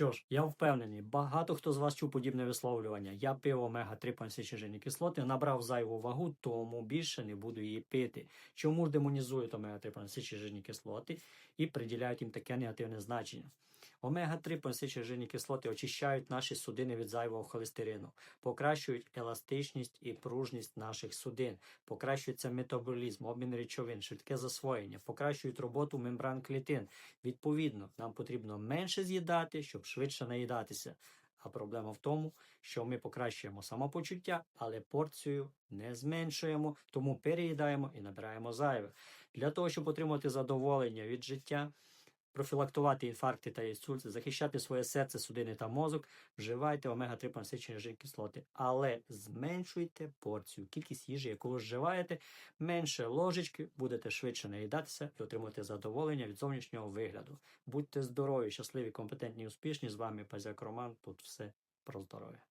Що ж, я впевнений, багато хто з вас чув подібне висловлювання. Я пив омега 3 жирні кислоти, набрав зайву вагу, тому більше не буду її пити. Чому ж демонізують омега 3 жирні кислоти і приділяють їм таке негативне значення? Омега 3 жирні кислоти очищають наші судини від зайвого холестерину, покращують еластичність і пружність наших судин, покращується метаболізм, обмін речовин, швидке засвоєння, покращують роботу мембран клітин. Відповідно, нам потрібно менше з'їдати, щоб швидше наїдатися. А проблема в тому, що ми покращуємо самопочуття, але порцію не зменшуємо, тому переїдаємо і набираємо зайве. Для того, щоб отримати задоволення від життя, профілактувати інфаркти та інсульти, захищати своє серце, судини та мозок, вживайте омега-3 насичені жирні кислоти, але зменшуйте порцію, кількість їжі, яку ви вживаєте, менше ложечки, будете швидше наїдатися і отримувати задоволення від зовнішнього вигляду. Будьте здорові, щасливі, компетентні, успішні. З вами Пазяк Роман. Тут все про здоров'я.